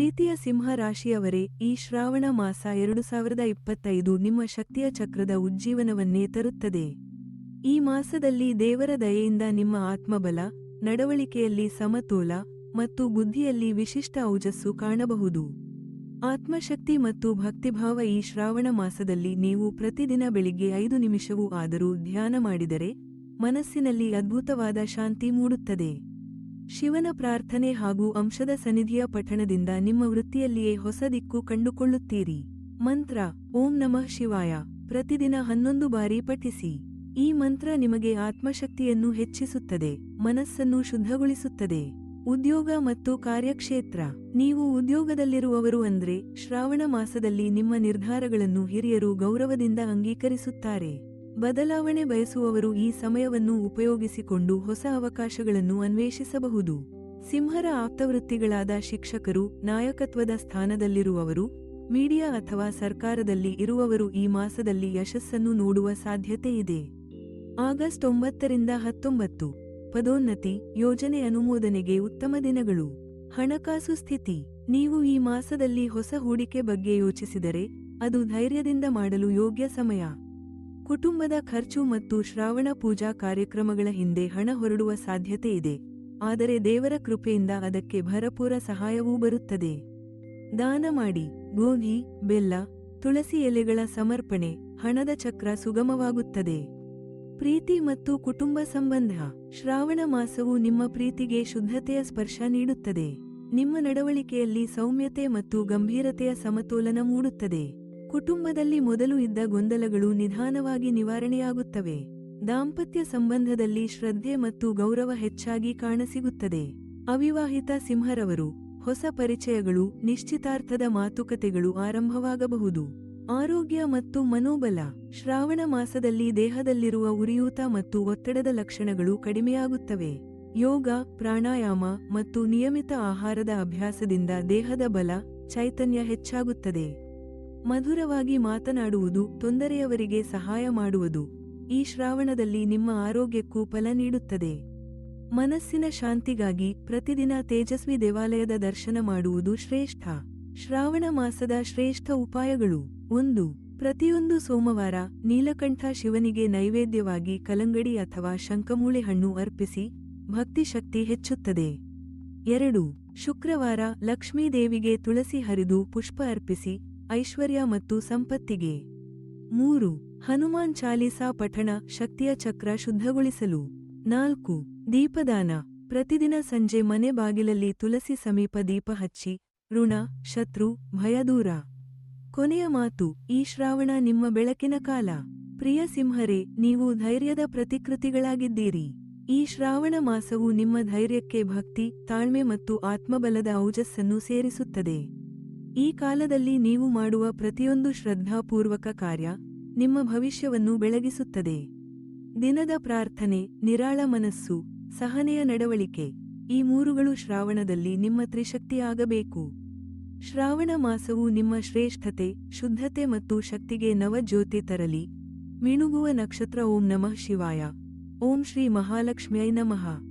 ಪ್ರೀತಿಯ ಸಿಂಹ ರಾಶಿಯವರೇ ಈ ಶ್ರಾವಣ ಮಾಸ ಎರಡು ಸಾವಿರದ ಇಪ್ಪತ್ತೈದು ನಿಮ್ಮ ಶಕ್ತಿಯ ಚಕ್ರದ ಉಜ್ಜೀವನವನ್ನೇ ತರುತ್ತದೆ. ಈ ಮಾಸದಲ್ಲಿ ದೇವರ ದಯೆಯಿಂದ ನಿಮ್ಮ ಆತ್ಮಬಲ, ನಡವಳಿಕೆಯಲ್ಲಿ ಸಮತೋಲ ಮತ್ತು ಬುದ್ಧಿಯಲ್ಲಿ ವಿಶಿಷ್ಟ ಔಜಸ್ಸು ಕಾಣಬಹುದು. ಆತ್ಮಶಕ್ತಿ ಮತ್ತು ಭಕ್ತಿಭಾವ ಈ ಶ್ರಾವಣ ಮಾಸದಲ್ಲಿ ನೀವು ಪ್ರತಿದಿನ ಬೆಳಿಗ್ಗೆ ಐದು ನಿಮಿಷವೂ ಆದರೂ ಧ್ಯಾನ ಮಾಡಿದರೆ ಮನಸ್ಸಿನಲ್ಲಿ ಅದ್ಭುತವಾದ ಶಾಂತಿ ಮೂಡುತ್ತದೆ. ಶಿವನ ಪ್ರಾರ್ಥನೆ ಹಾಗೂ ಅಂಶದ ಸನ್ನಿಧಿಯ ಪಠಣದಿಂದ ನಿಮ್ಮ ವೃತ್ತಿಯಲ್ಲಿಯೇ ಹೊಸ ದಿಕ್ಕು ಕಂಡುಕೊಳ್ಳುತ್ತೀರಿ. ಮಂತ್ರ, ಓಂ ನಮಃ ಶಿವಾಯ. ಪ್ರತಿದಿನ ಹನ್ನೊಂದು ಬಾರಿ ಪಠಿಸಿ. ಈ ಮಂತ್ರ ನಿಮಗೆ ಆತ್ಮಶಕ್ತಿಯನ್ನು ಹೆಚ್ಚಿಸುತ್ತದೆ, ಮನಸ್ಸನ್ನು ಶುದ್ಧಗೊಳಿಸುತ್ತದೆ. ಉದ್ಯೋಗ ಮತ್ತು ಕಾರ್ಯಕ್ಷೇತ್ರ. ನೀವು ಉದ್ಯೋಗದಲ್ಲಿರುವವರು ಅಂದ್ರೆ ಶ್ರಾವಣ ಮಾಸದಲ್ಲಿ ನಿಮ್ಮ ನಿರ್ಧಾರಗಳನ್ನು ಹಿರಿಯರು ಗೌರವದಿಂದ ಅಂಗೀಕರಿಸುತ್ತಾರೆ. ಬದಲಾವಣೆ ಬಯಸುವವರು ಈ ಸಮಯವನ್ನು ಉಪಯೋಗಿಸಿಕೊಂಡು ಹೊಸ ಅವಕಾಶಗಳನ್ನು ಅನ್ವೇಷಿಸಬಹುದು. ಸಿಂಹರ ಆಪ್ತವೃತ್ತಿಗಳಾದ ಶಿಕ್ಷಕರು, ನಾಯಕತ್ವದ ಸ್ಥಾನದಲ್ಲಿರುವವರು, ಮೀಡಿಯಾ ಅಥವಾ ಸರ್ಕಾರದಲ್ಲಿ ಇರುವವರು ಈ ಮಾಸದಲ್ಲಿ ಯಶಸ್ಸನ್ನು ನೋಡುವ ಸಾಧ್ಯತೆ ಇದೆ. ಆಗಸ್ಟ್ ಒಂಬತ್ತರಿಂದ ಹತ್ತೊಂಬತ್ತು, ಪದೋನ್ನತಿ, ಯೋಜನೆ ಅನುಮೋದನೆಗೆ ಉತ್ತಮ ದಿನಗಳು. ಹಣಕಾಸು ಸ್ಥಿತಿ, ನೀವು ಈ ಮಾಸದಲ್ಲಿ ಹೊಸ ಹೂಡಿಕೆ ಬಗ್ಗೆ ಯೋಚಿಸಿದರೆ, ಅದು ಧೈರ್ಯದಿಂದ ಮಾಡಲು ಯೋಗ್ಯ ಸಮಯ. ಕುಟುಂಬದ ಖರ್ಚು ಮತ್ತು ಶ್ರಾವಣ ಪೂಜಾ ಕಾರ್ಯಕ್ರಮಗಳ ಹಿಂದೆ ಹಣ ಹೊರಡುವ ಸಾಧ್ಯತೆ ಇದೆ. ಆದರೆ ದೇವರ ಕೃಪೆಯಿಂದ ಅದಕ್ಕೆ ಭರಪೂರ ಸಹಾಯವೂ ಬರುತ್ತದೆ. ದಾನ ಮಾಡಿ, ಗೋಧಿ, ಬೆಲ್ಲ, ತುಳಸಿ ಎಲೆಗಳ ಸಮರ್ಪಣೆ, ಹಣದ ಚಕ್ರ ಸುಗಮವಾಗುತ್ತದೆ. ಪ್ರೀತಿ ಮತ್ತು ಕುಟುಂಬ ಸಂಬಂಧ. ಶ್ರಾವಣ ಮಾಸವು ನಿಮ್ಮ ಪ್ರೀತಿಗೆ ಶುದ್ಧತೆಯ ಸ್ಪರ್ಶ ನೀಡುತ್ತದೆ. ನಿಮ್ಮ ನಡವಳಿಕೆಯಲ್ಲಿ ಸೌಮ್ಯತೆ ಮತ್ತು ಗಂಭೀರತೆಯ ಸಮತೋಲನ ಮೂಡುತ್ತದೆ. ಕುಟುಂಬದಲ್ಲಿ ಮೊದಲು ಇದ್ದ ಗೊಂದಲಗಳು ನಿಧಾನವಾಗಿ ನಿವಾರಣೆಯಾಗುತ್ತವೆ. ದಾಂಪತ್ಯ ಸಂಬಂಧದಲ್ಲಿ ಶ್ರದ್ಧೆ ಮತ್ತು ಗೌರವ ಹೆಚ್ಚಾಗಿ ಕಾಣಸಿಗುತ್ತದೆ. ಅವಿವಾಹಿತ ಸಿಂಹರವರು, ಹೊಸ ಪರಿಚಯಗಳು, ನಿಶ್ಚಿತಾರ್ಥದ ಮಾತುಕತೆಗಳು ಆರಂಭವಾಗಬಹುದು. ಆರೋಗ್ಯ ಮತ್ತು ಮನೋಬಲ, ಶ್ರಾವಣ ಮಾಸದಲ್ಲಿ ದೇಹದಲ್ಲಿರುವ ಉರಿಯೂತ ಮತ್ತು ಒತ್ತಡದ ಲಕ್ಷಣಗಳು ಕಡಿಮೆಯಾಗುತ್ತವೆ. ಯೋಗ, ಪ್ರಾಣಾಯಾಮ ಮತ್ತು ನಿಯಮಿತ ಆಹಾರದ ಅಭ್ಯಾಸದಿಂದ ದೇಹದ ಬಲ, ಚೈತನ್ಯ ಹೆಚ್ಚಾಗುತ್ತದೆ. ಮಧುರವಾಗಿ ಮಾತನಾಡುವುದು ತೊಂದರೆಯವರಿಗೆ ಸಹಾಯ ಮಾಡುವುದು. ಈ ಶ್ರಾವಣದಲ್ಲಿ ನಿಮ್ಮ ಆರೋಗ್ಯಕ್ಕೂ ಫಲ ನೀಡುತ್ತದೆ. ಮನಸ್ಸಿನ ಶಾಂತಿಗಾಗಿ ಪ್ರತಿದಿನ ತೇಜಸ್ವಿ ದೇವಾಲಯದ ದರ್ಶನ ಮಾಡುವುದು ಶ್ರೇಷ್ಠ. ಶ್ರಾವಣ ಮಾಸದ ಶ್ರೇಷ್ಠ ಉಪಾಯಗಳು. ಒಂದು, ಪ್ರತಿಯೊಂದು ಸೋಮವಾರ ನೀಲಕಂಠ ಶಿವನಿಗೆ ನೈವೇದ್ಯವಾಗಿ ಕಲಂಗಡಿ ಅಥವಾ ಶಂಕಮೂಳೆ ಹಣ್ಣು ಅರ್ಪಿಸಿ ಭಕ್ತಿಶಕ್ತಿ ಹೆಚ್ಚುತ್ತದೆ. ಎರಡು, ಶುಕ್ರವಾರ ಲಕ್ಷ್ಮೀದೇವಿಗೆ ತುಳಸಿ ಹರಿದು ಪುಷ್ಪ ಅರ್ಪಿಸಿ ಐಶ್ವರ್ಯ ಮತ್ತು ಸಂಪತ್ತಿಗೆ. ಮೂರು, ಹನುಮಾನ್ ಚಾಲೀಸಾ ಪಠಣ ಶಕ್ತಿಯ ಚಕ್ರ ಶುದ್ಧಗೊಳಿಸಲು. ನಾಲ್ಕು, ದೀಪದಾನ. ಪ್ರತಿದಿನ ಸಂಜೆ ಮನೆ ಬಾಗಿಲಲ್ಲಿ ತುಳಸಿ ಸಮೀಪ ದೀಪ ಹಚ್ಚಿ, ಋಣ, ಶತ್ರು ಭಯ ದೂರ ಕೊನೆಯ ಮಾತು, ಈ ಶ್ರಾವಣ ನಿಮ್ಮ ಬೆಳಕಿನ ಕಾಲ. ಪ್ರಿಯ ಸಿಂಹರೇ, ನೀವು ಧೈರ್ಯದ ಪ್ರತಿಕೃತಿಗಳಾಗಿದ್ದೀರಿ. ಈ ಶ್ರಾವಣ ಮಾಸವು ನಿಮ್ಮ ಧೈರ್ಯಕ್ಕೆ ಭಕ್ತಿ, ತಾಳ್ಮೆ ಮತ್ತು ಆತ್ಮಬಲದ ಔಜಸ್ಸನ್ನು ಸೇರಿಸುತ್ತದೆ. ಈ ಕಾಲದಲ್ಲಿ ನೀವು ಮಾಡುವ ಪ್ರತಿಯೊಂದು ಶ್ರದ್ಧಾಪೂರ್ವಕ ಕಾರ್ಯ ನಿಮ್ಮ ಭವಿಷ್ಯವನ್ನು ಬೆಳಗಿಸುತ್ತದೆ. ದಿನದ ಪ್ರಾರ್ಥನೆ, ನಿರಾಳ ಮನಸ್ಸು, ಸಹನೆಯ ನಡವಳಿಕೆ, ಈ ಮೂರುಗಳು ಶ್ರಾವಣದಲ್ಲಿ ನಿಮ್ಮ ತ್ರಿಶಕ್ತಿಯಾಗಬೇಕು. ಶ್ರಾವಣ ಮಾಸವು ನಿಮ್ಮ ಶ್ರೇಷ್ಠತೆ, ಶುದ್ಧತೆ ಮತ್ತು ಶಕ್ತಿಗೆ ನವಜ್ಯೋತಿ ತರಲಿ. ಮಿಣುಗುವ ನಕ್ಷತ್ರ ಓಂ ನಮಃ ಶಿವಾಯ. ಓಂ ಶ್ರೀ ಮಹಾಲಕ್ಷ್ಮ್ಯೈ ನಮಃ.